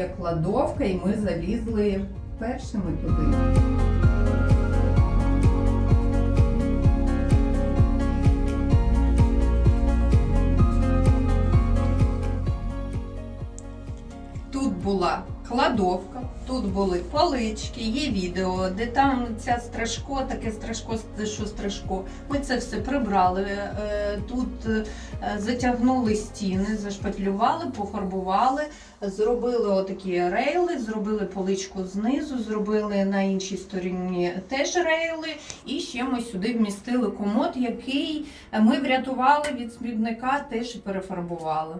є кладовка, і ми залізли першими туди. Тут була кладовка, тут були полички, є відео, де там ця страшко, таке страшко, що страшко. Ми це все прибрали. Е, Тут е, затягнули стіни, зашпатлювали, пофарбували, зробили отакі рейли, зробили поличку знизу, зробили на іншій стороні теж рейли. І ще ми сюди вмістили комод, який ми врятували від смітника, теж перефарбували.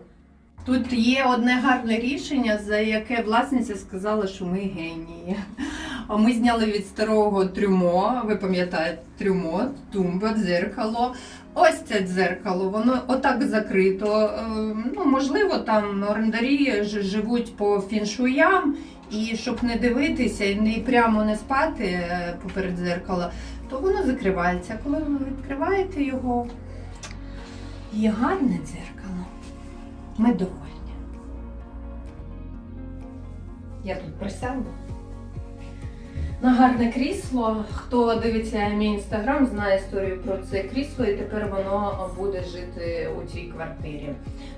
Тут є одне гарне рішення, за яке власниця сказала, що ми генії. Ми зняли від старого трюмо, ви пам'ятаєте, трюмо, тумба, дзеркало. Ось це дзеркало, воно отак закрито. Е, Ну, можливо, там орендарі живуть по фіншуям, і щоб не дивитися і не прямо не спати е, поперед дзеркала, то воно закривається. Коли ви відкриваєте його, є гарне дзеркало. Ми довольні. Я тут присяду. На гарне крісло. Хто дивиться мій інстаграм, знає історію про це крісло, і тепер воно буде жити у цій квартирі.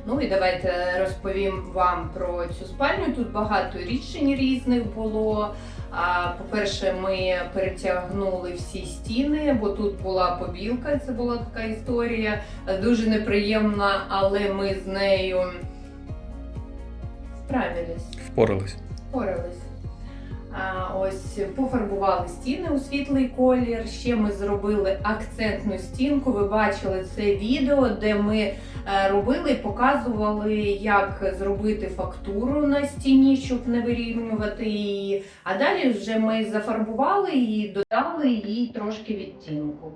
Ну і давайте розповім вам про цю спальню. Тут багато рішень різних було. А, По-перше, ми перетягнули всі стіни, бо тут була побілка, це була така історія дуже неприємна, але ми з нею справились, Впорались. впорались. Ось пофарбували стіни у світлий колір. Ще ми зробили акцентну стінку. Ви бачили це відео, де ми е, робили і показували, як зробити фактуру на стіні, щоб не вирівнювати її. А далі вже ми зафарбували і додали їй трошки відтінку.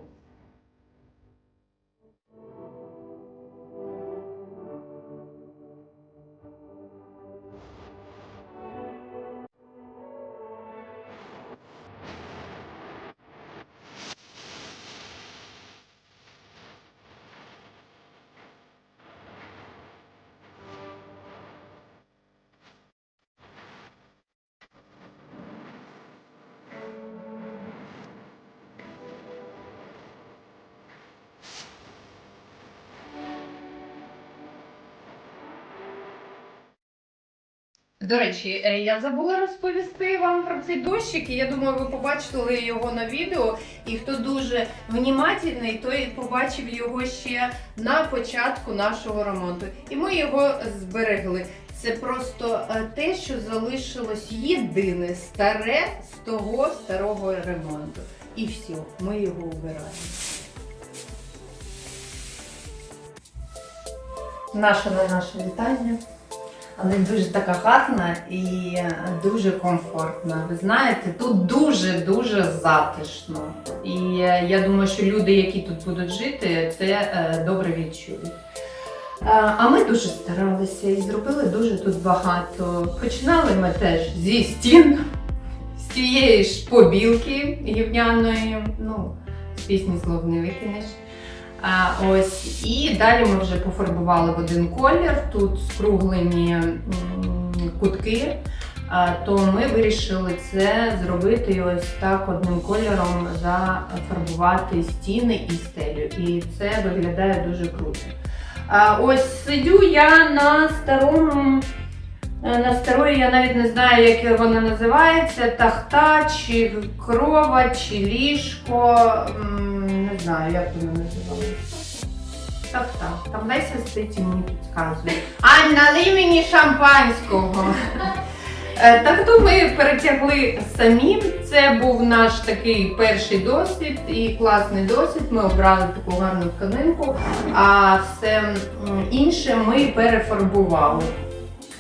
До речі, е, я забула розповісти вам про цей дощик, і я думаю, ви побачили його на відео. І хто дуже внімательний, той побачив його ще на початку нашого ремонту. І ми його зберегли. Це просто е, те, що залишилось єдине старе з того старого ремонту. І все, ми його убираємо. Наше не наше вітання. Але дуже така гарна і дуже комфортна. Ви знаєте, тут дуже-дуже затишно. І е, я думаю, що люди, які тут будуть жити, це е, добре відчують. Е, А ми дуже старалися і зробили дуже тут багато. Починали ми теж зі стін, з тієї ж побілки гівняної. Ну, з пісні не викинеш. Ось і далі ми вже пофарбували в один колір. Тут скруглені кутки. То ми вирішили це зробити ось так одним кольором зафарбувати стіни і стелю. І це виглядає дуже круто. Ось сидю я на старому. е, На старої я навіть не знаю, як вона називається, тахта, чи крова, чи ліжко. Знаю, як вона називається. Тахта. Там Леся стоїть і мені підказує. Ань, налий мені шампанського. Е, Тахту ми перетягли самі. Це був наш такий перший досвід і класний досвід. Ми обрали таку гарну тканинку, а все інше ми перефарбували.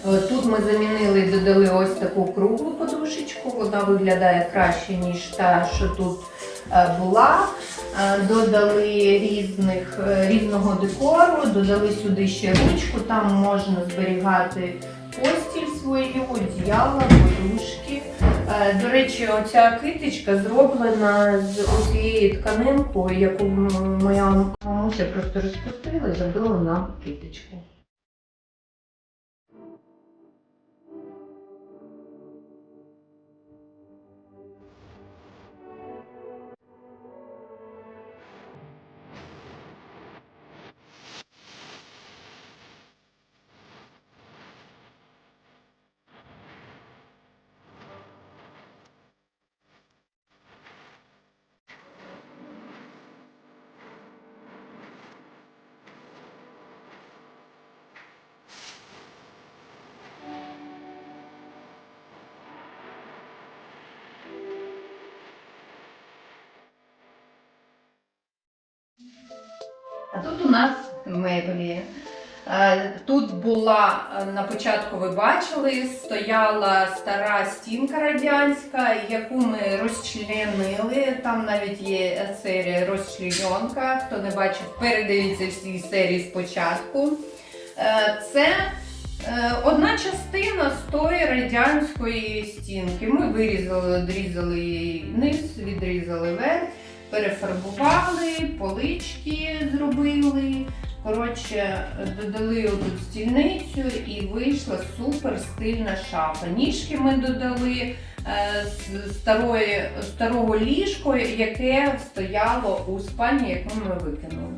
Е, Тут ми замінили і додали ось таку круглу подушечку. Вона виглядає краще, ніж та, що тут е, була. Е, Додали різних, е, різного декору, додали сюди ще ручку, там можна зберігати постіль свою, одіяла, подушки. Е, До речі, оця китичка зроблена з усієї тканинки, яку моя мамуся просто розпустила і забила на китичку. А тут у нас меблі. Е, Тут була е, на початку, ви бачили, стояла стара стінка радянська, яку ми розчленили. Там навіть є серія розчленьонка. Хто не бачив, передивіться всі серії спочатку. Е, Це одна частина з тої радянської стінки. Ми вирізали, відрізали її низ, відрізали верх перефарбували, полички зробили. Коротше, додали отут стільницю і вийшла супер стильна шафа. Ніжки ми додали е, з старої, старого ліжка, яке стояло у спальні, яку ми викинули.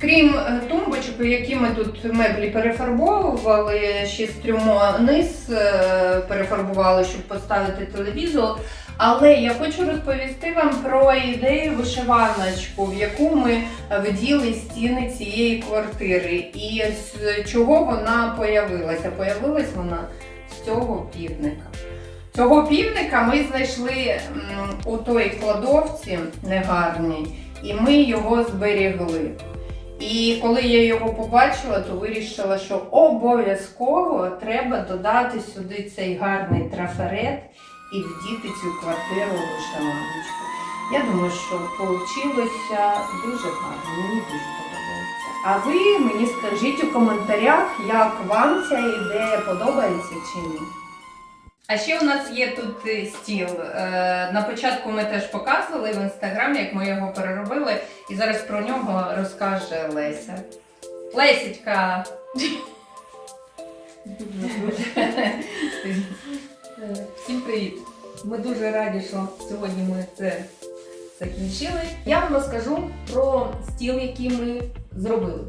Крім е, тумбочок, які ми тут меблі перефарбовували, ще з трьома низ е, перефарбували, щоб поставити телевізор. Але я хочу розповісти вам про ідею вишиваночку, в яку ми вділи стіни цієї квартири. І з чого вона появилася? Появилась вона з цього півника. Цього півника ми знайшли у той кладовці негарній, і ми його зберігли. І коли я його побачила, то вирішила, що обов'язково треба додати сюди цей гарний трафарет і вдіти цю квартиру вишиваночку. Я думаю, що вийшло дуже гарно, мені дуже подобається. А ви мені скажіть у коментарях, як вам ця ідея подобається чи ні. А ще у нас є тут е, стіл. Е, На початку ми теж показували в інстаграмі, як ми його переробили, і зараз про нього розкаже Леся. Лесічка! Всім привіт! Ми дуже раді, що сьогодні ми це закінчили. Я вам розкажу про стіл, який ми зробили.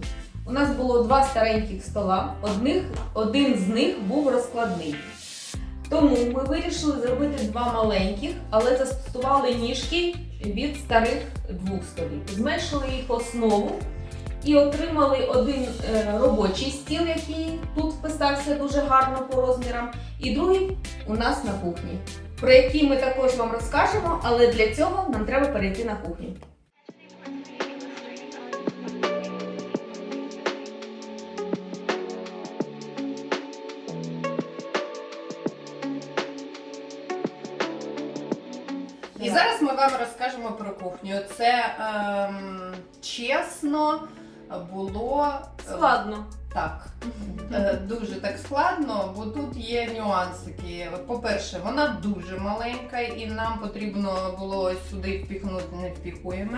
У нас було два стареньких стола, одних, один з них був розкладний. Тому ми вирішили зробити два маленьких, але застосували ніжки від старих двох столів. Зменшили їх основу і отримали один е, робочий стіл, який тут вписався дуже гарно по розмірам, і другий у нас на кухні, про який ми також вам розкажемо, але для цього нам треба перейти на кухню. І зараз ми вам розкажемо про кухню. Це ем, чесно було е, Складно. Так. Е, Дуже так складно, бо тут є нюансики. По-перше, вона дуже маленька, і нам потрібно було сюди впіхнути, не впіхуємо.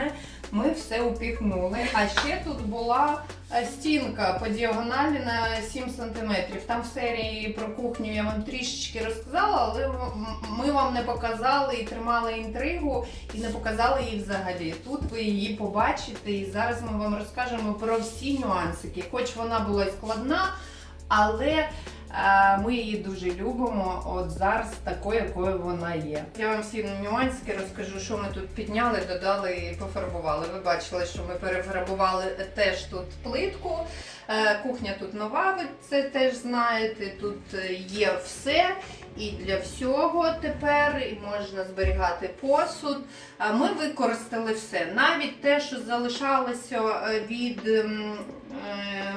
Ми все упіхнули. А ще тут була е, стінка по діагоналі на 7 см. Там в серії про кухню я вам трішечки розказала, але ми вам не показали і тримали інтригу, і не показали її взагалі. Тут ви її побачите, і зараз ми вам розкажемо про всі нюансики. Хоч вона була й складна, але е, ми її дуже любимо. От зараз такою, якою вона є. Я вам всі нюансики розкажу, що ми тут підняли, додали і пофарбували. Ви бачили, що ми перефарбували теж тут плитку. Е, Кухня тут нова, ви це теж знаєте. Тут е, є все. І для всього тепер і можна зберігати посуд. Ми використали все. Навіть те, що залишалося від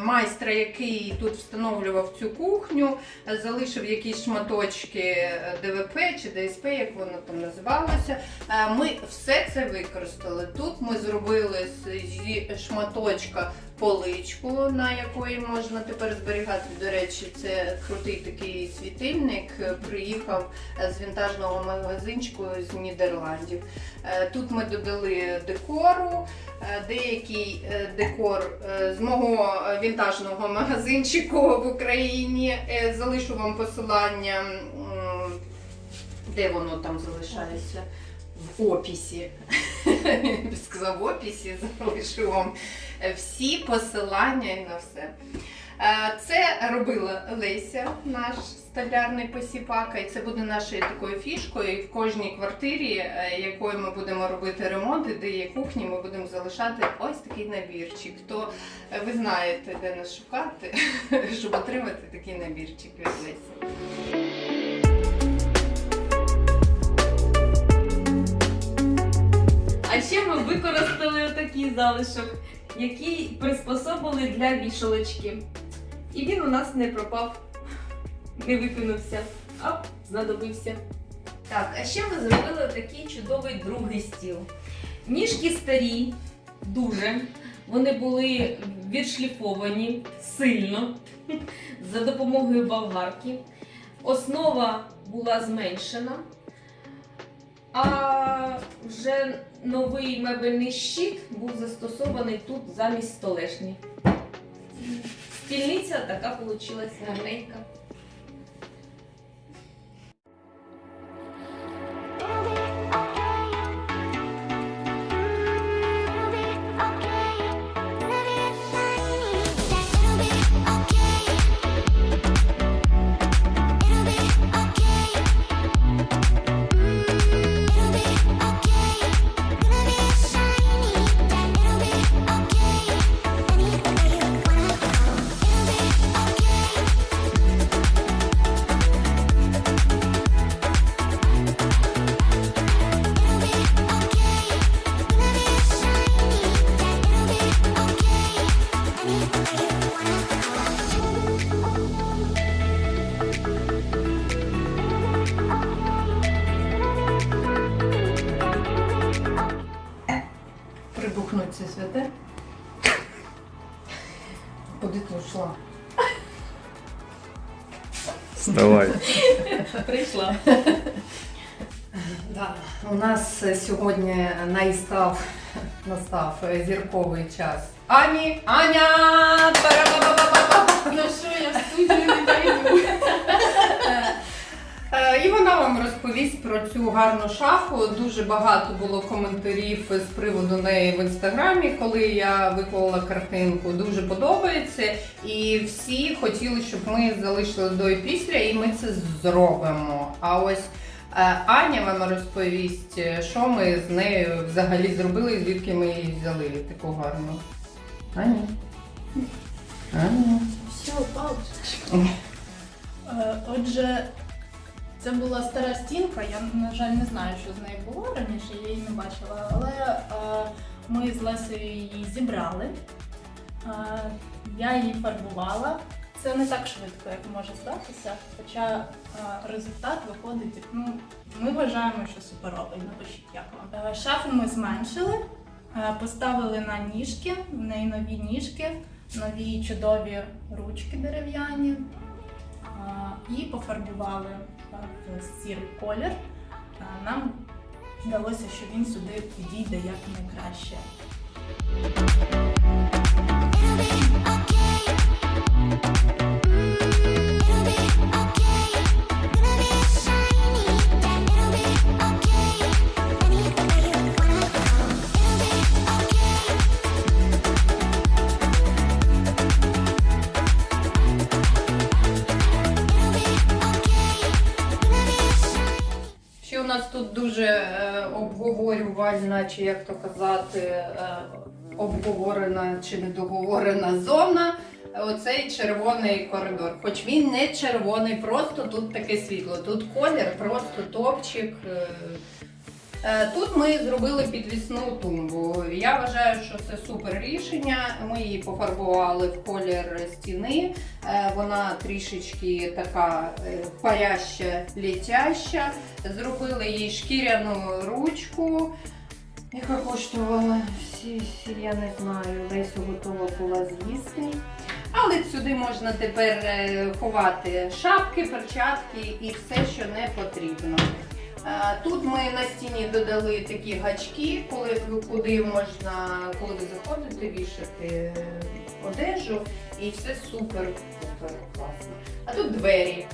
майстра, який тут встановлював цю кухню, е, залишив якісь шматочки е, ДВП чи ДСП, як воно там називалося. Е, Ми все це використали. Тут ми зробили зі шматочка поличку, на якої можна тепер зберігати. До речі, це крутий такий світильник. Приїхав е, з вінтажного магазинчику з Нідерландів. Е, Тут ми додали декору, е, деякий декор з мого вінтажного магазинчику в Україні. Залишу вам посилання, де воно там залишається. Описі. Сказав, в описі залишу вам е, всі посилання і на все. Е, Це робила Леся, наш столярний посіпака, і це буде нашою такою фішкою. І в кожній квартирі, е, якою ми будемо робити ремонт, де є кухні, ми будемо залишати ось такий набірчик. То ви знаєте, де нас шукати, щоб отримати такий набірчик від Лесі. А ще ми використали отакий залишок, який приспособили для вішалочки. І він у нас не пропав, не викинувся, а знадобився. Так, а ще ми зробили такий чудовий другий стіл. Ніжки старі, дуже. Вони були відшліфовані сильно за допомогою болгарки. Основа була зменшена. А вже новий мебельний щит був застосований тут замість столешні. Стільниця така вийшла гарненька. Да. У нас сьогодні настав, настав зірковий час. Ані, Аня! Ну що, я в студію не. Е, І вона вам розповість про цю гарну шафу. Дуже багато було коментарів з приводу неї в інстаграмі, коли я виклала картинку. Дуже подобається. І всі хотіли, щоб ми залишили до і після, і ми це зробимо. А ось Аня вам розповість, е, що ми з нею взагалі зробили, і звідки ми її взяли таку гарну. Аня. Аня. Все, пауза. Е, Отже, це була стара стінка. Я, на жаль, не знаю, що з нею було раніше, я її не бачила. Але е, ми з Лесею її зібрали. Е, Я її фарбувала. Це не так швидко, як може здатися. Хоча е, результат виходить, ну, ми вважаємо, що суперовий. Напишіть, як вам. Е, Шафу ми зменшили, е, поставили на ніжки, в неї нові ніжки, нові чудові ручки дерев'яні. І пофарбували в сірий колір. Нам здалося, що він сюди підійде як найкраще. Чи як то казати, е, обговорена чи недоговорена зона. Оцей червоний коридор. Хоч він не червоний, просто тут таке світло. Тут колір, просто топчик. е. Е, Тут ми зробили підвісну тумбу. Я вважаю, що це супер рішення. Ми її пофарбували в колір стіни. Вона трішечки така паряща, літяща. Зробили їй шкіряну ручку, яка коштувала я не знаю, Лесю готова була з'їсти. Але сюди можна тепер е, ховати шапки, перчатки і все, що не потрібно. Е, Тут ми на стіні додали такі гачки, коли куди можна, коли ви заходите, вішати одежу, і все супер супер класно. А тут двері.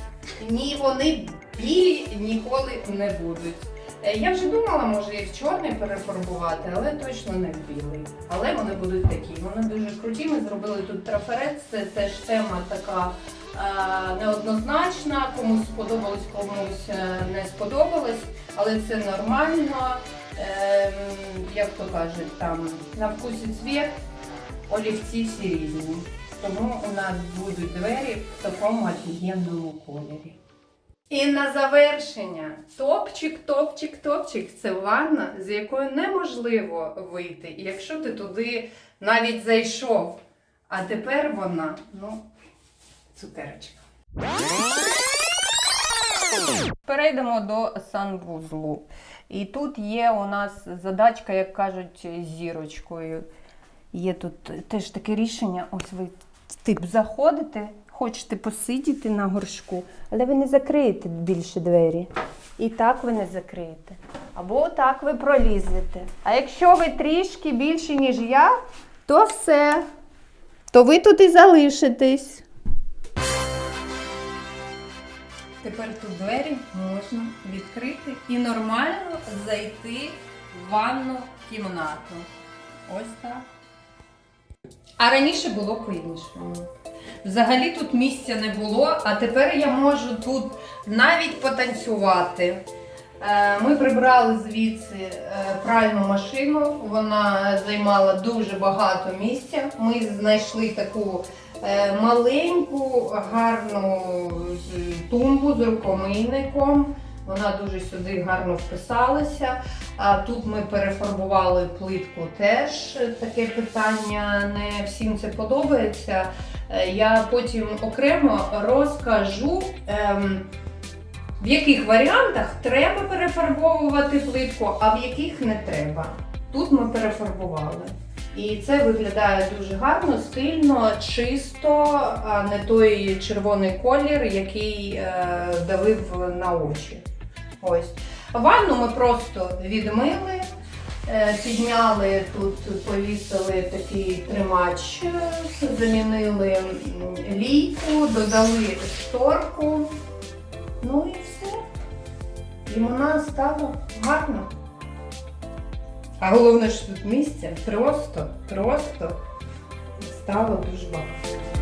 Ні, вони білі ніколи не будуть. Е, Я вже думала, може їх в чорний перефарбувати, але точно не в білий. Але вони будуть такі. Вони дуже круті. Ми зробили тут трафарет, це теж тема така е, неоднозначна. Комусь сподобалось, комусь е, не сподобалось, але це нормально. Ем, як то кажуть, там на вкусі цвіт, олівці всі різні. Тому у нас будуть двері в такому офігенному кольорі. І на завершення топчик, топчик, топчик. Це ванна, з якої неможливо вийти. Якщо ти туди навіть зайшов, а тепер вона, ну, цукерочка. Перейдемо до санвузлу. І тут є у нас задачка, як кажуть, зірочкою. Є тут теж таке рішення. Ось ви тип заходите, хочете посидіти на горшку, але ви не закриєте більше двері. І так ви не закриєте. Або так ви пролізете. А якщо ви трішки більше, ніж я, то все. То ви тут і залишитесь. Тепер тут двері можна відкрити і нормально зайти в ванну кімнату. Ось так. А раніше було по-іншому. Взагалі тут місця не було, а тепер я можу тут навіть потанцювати. Е, Ми прибрали звідси е, пральну машину, вона займала дуже багато місця. Ми знайшли таку е, маленьку, гарну тумбу з рукомийником. Вона дуже сюди гарно вписалася. А тут ми перефарбували плитку теж. Таке питання, не всім це подобається. Е, Я потім окремо розкажу. Ем, в яких варіантах треба перефарбовувати плитку, а в яких не треба. Тут ми перефарбували. І це виглядає дуже гарно, стильно, чисто, а не той червоний колір, який е, давив на очі. Ось. Ванну ми просто відмили, підняли тут, повісили такий тримач, е, замінили лійку, додали шторку. Ну і все. І вона стала гарна. А головне, що тут місця просто, просто стало дуже багато.